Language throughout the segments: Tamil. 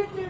Thank you.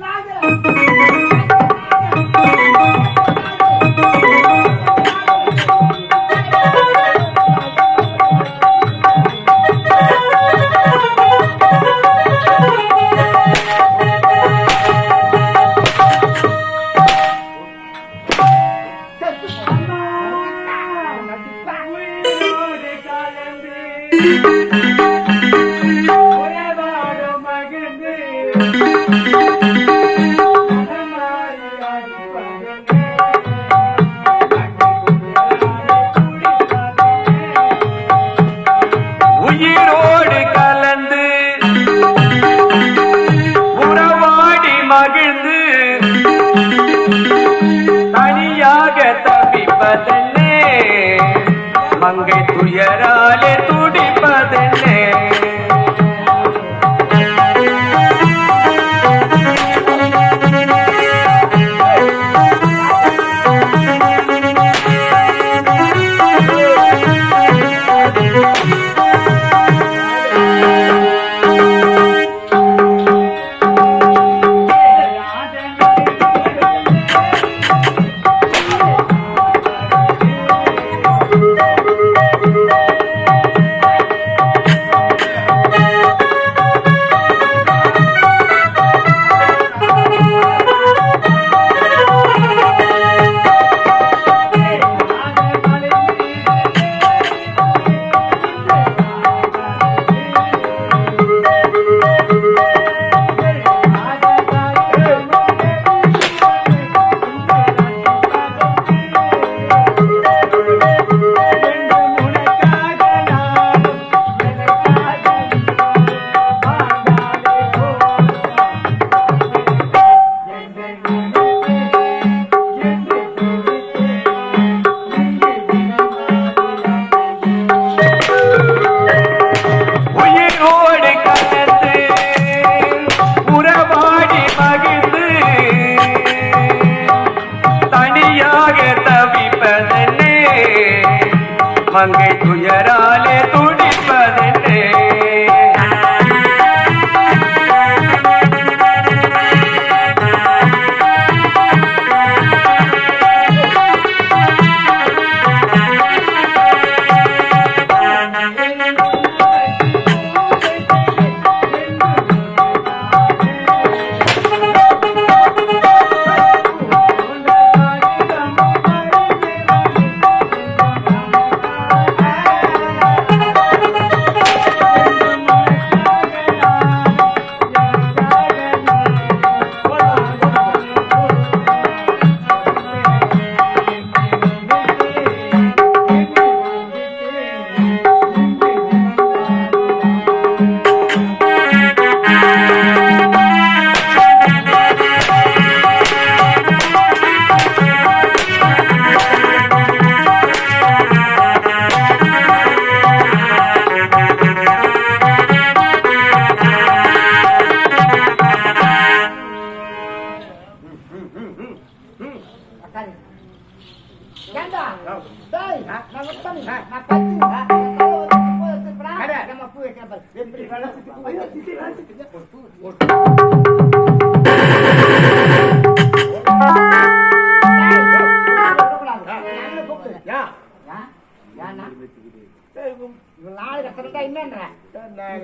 തുയരാലെ തുടിപ്പതിൽ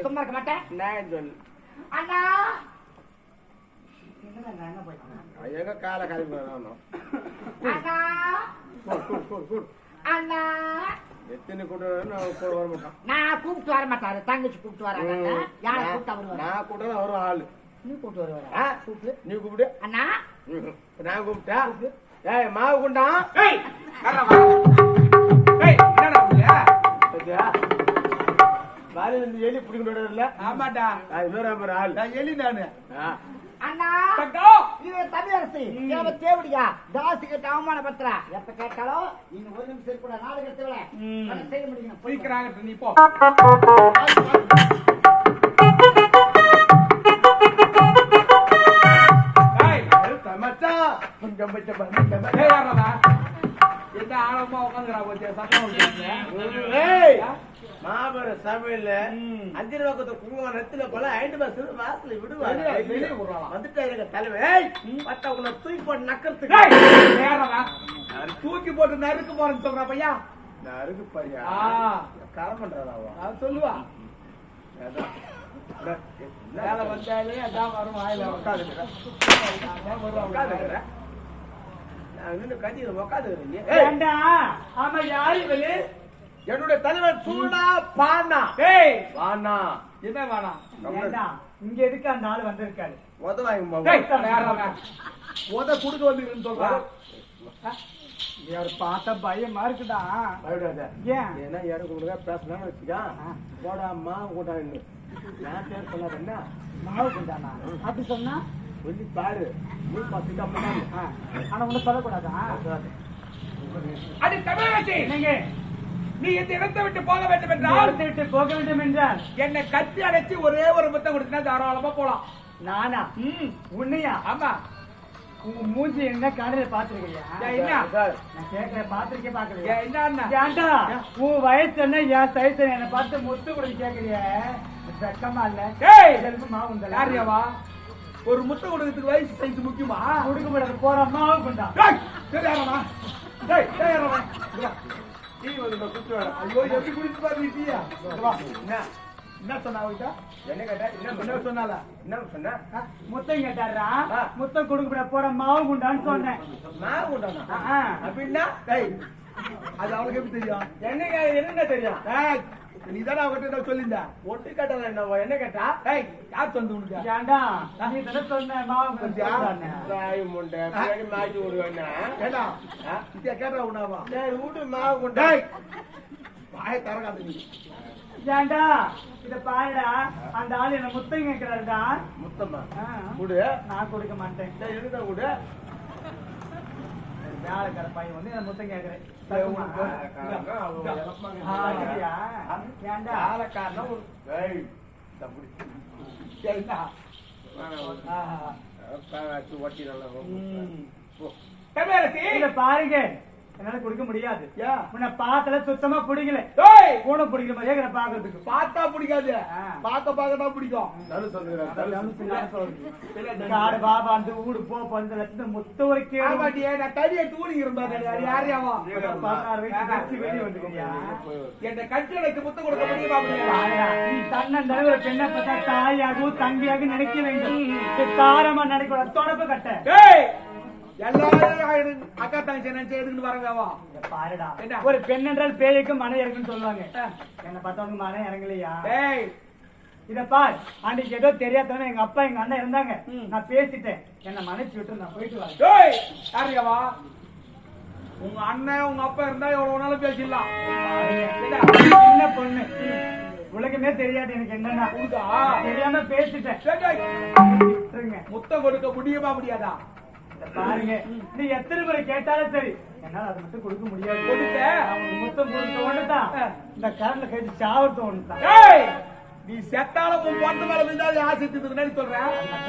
சும்மா இருக்க மாட்டேன்? எங்க கால அண்ணா! எத்தனை கூட கூட வர மாட்டான். நான் கூப்பிட்டு வர மாட்டாரு தங்கச்சி கூப்பிட்டு வராங்க யாரை கூப்பிட்டா வருவாரு நான் கூட ஆளு. நீ கூப்பிட்டு வருவாரு? கூப்பிட்டு நீ கூப்பிடு. அண்ணா. நான் கூப்பிட்டா? ஏய் மாவு குண்டா? ஏய் ஏய் என்னடா பாத்தியா? எலி பிடிக்கணும் ஆமாடா. அது வேற ஒரு ஆள். நான் எலி நானு. அண்ணா. தமிழரசு. தேவடியா? தாசி கிட்ட அவமானப்படுத்துறா. எப்ப கேட்டாலும் நீங்க ஒரு நிமிஷம் இருக்கூட நாலு கட்டவில செய்ய முடியும்? போய்க்கிறாங்க நீ போ. என்ன ஆழமா உட்காந்துறா கொஞ்சம் சத்தம் மாபெரும் சமையல்ல அஞ்சு பக்கத்து குங்குமம் நெத்தில போல ஐந்து மாசம் வாசல விடுவாங்க. வெளியே- வெளியே எங்க தலைவன் ஏய், பத்தா உன்னை தூக்கி போட்டு நக்கறதுக்கு. தூக்கி போட்டு நறுக்கு போறேன்னு சொல்றா பையா? நான் இருக்கு பாரியா ஆ. கரம் பண்றாவா அது சொல்லுவா. வேலை வந்தாலே அதான் வரும் வாயில உட்காந்துக்கிறேன். நான் கஞ்சி ஏண்டா? ஆமா யாரு இவரு என்னுடைய தலைவன் சூடா பானா. டேய் வானா. என்ன வேணாம் ஏண்டா? இங்க எதுக்கு அந்த ஆள் வந்திருக்காரு? உதவாங்க டேய் நேரமா உத குடுக்க வந்துக்கிறேன்னு சொல்றான் இவர் பார்த்தா பயமா இருக்குடா. பயப்படாத. ஏன்? ஏன்னா எனக்கு உங்களுக்கு பேசணும்னு வச்சுக்கா. போடா மாவு கூட்டான்னு நான் பேர் சொல்லாத என்ன? மாவு கொண்டானா? அப்படி சொன்னா? சொல்லி பாரு. பார்த்துட்டு அப்பதான் ஆ, ஆனா ஒண்ணு சொல்லக்கூடாதா. அடி தமிழகத்தி! என்னங்க? நீ இந்த இடத்தை விட்டு போக வேண்டும் இந்த என்றால் இடத்தை விட்டு போக வேண்டும் என்றால் என்னை கட்டி அடைச்சு ஒரே ஒரு முத்தம் கொடுத்தா தாராளமா போலாம். நானா? ம். உன்னையா? ஆமா. உன் மூஞ்சி என்ன காலையில பாத்துருக்கியா ஏய், என்ன? சார் நான் கேட்கிறேன் பாத்திருக்கே பாக்கலையா? ஏன்டா உன் வயசு என்ன? என் சைஸ் என்ன? பார்த்து முத்து கொடுத்து கேக்குறிய? வெக்கமா இல்ல. ஏய்! இதற்கு மாவு உண்டல்ல? யாரியாவா? ஒரு முத்தம் கொடுக்கறதுக்கு வயசு சைஸ் முக்கியமா? கொடுக்க முடியாது போற மாவு டீ வந்து குச்சி வேணும் ஐயோ எப்படி குடிச்சு பாரு நீ டீயா என்ன என்ன சொன்னா அவகிட்ட என்ன கேட்டா என்ன என்ன சொன்னால என்ன சொன்ன முத்தம் கேட்டாரா. முத்தம் கொடுக்க முடியாது போற மாவு குண்டான்னு சொன்னேன் மாவு ஆ. அப்படின்னா அது அவளுக்கு எப்படி தெரியும் என்ன என்னங்க தெரியும் நீ தானே அவகிட்ட சொல்லியிருந்த? ஒட்டு கேட்டல என்ன என்ன கேட்டா? டேய் யார் சொந்த உனக்கு? ஏன்டா நீ தானே சொன்ன மாவு. ராய் முண்டை விடுவேன்னா கேட்டா உண்ணாவா சரி வீட்டு மாவு கொண்டா டேய் வாயை தரகாத நீ. ஏன்டா இத பாருடா. அந்த ஆள் என்ன முத்தம் கேட்கிறாருடா. குடு நான் கொடுக்க மாட்டேன். இருக்குதா குடு வேலைக்கார பையன் வந்து என்ன முத்தம் கேட்கிறேன் ஏன்டா ஆளக்காரனா ஒரு ஏய் இந்த புடி. சரிண்ணா ஆஹா. உட்காராச்சு, ஒட்டி நல்லா பாருங்க. என்னால கொடுக்க முடியாது? உன்னை பார்த்தல சுத்தமா பிடிக்கல. பூனை பிடிக்கிற மாதிரியே இருக்கிற பாக்குறதுக்கு பார்த்தா பிடிக்காது. பார்க்க பார்க்க தான் பிடிக்கும். காடு பாபா அந்த ஊடு போ பந்த லட்சம் முத்த ஒரு கேடு. ஆமாட்டியே நான் தடியை தூணிக்கிறேன் பாரு யார் யாரையாவா பதினாறு வயசு கட்சி வெளியே வந்துக்கிறியா என் கட்டிலைக்கு முத்தம் கொடுக்க முடியுமா நீ தன்னந்தளவு ஒரு பெண்ணை பார்த்தா தாயாகவும் தங்கையாக நினைக்க வேண்டும் தாரமா நினைக்கூடாது தொடப்பு கட்ட. எல்லாரும் அக்கா தங்கச்சி நினைச்சு எதுக்குன்னு வரங்கவா பாருடா. என்ன? ஒரு பெண் என்றால் பேய்க்கு மன இறங்குன்னு சொல்லுவாங்க. என்ன பார்த்தவங்க மன இறங்கலையா? டேய். இத பார். அன்னைக்கு ஏதோ தெரியாதவன எங்க அப்பா எங்க அண்ணன் இருந்தாங்க. நான் பேசிட்டேன். என்ன மன்னிச்சு விட்டு நான் போயிட்டு வரேன். யாரையாவா உங்க அண்ணன் உங்க அப்பா இருந்தா எவ்வளவு நாளும் பேசிடலாம். சின்ன பொண்ணு. உலகமே தெரியாது எனக்கு என்னன்னா? தெரியாம பேசிட்டேன். முத்தம் கொடுக்க முடியுமா முடியாதா? பாருங்க. நீ எத்தனை முறை கேட்டாலும் சரி. என்னால அதை மட்டும் கொடுக்க முடியாது. கொடுத்த? அவனுக்கு முத்தம் கொடுத்த ஒண்ணுதான். இந்த கரண்ட்ல கழிச்சு சாவறது ஒண்ணுதான். நீ செத்தாலும் உன் பொண்ணு மேல விழுந்தாலும் ஆசை சொல்றேன்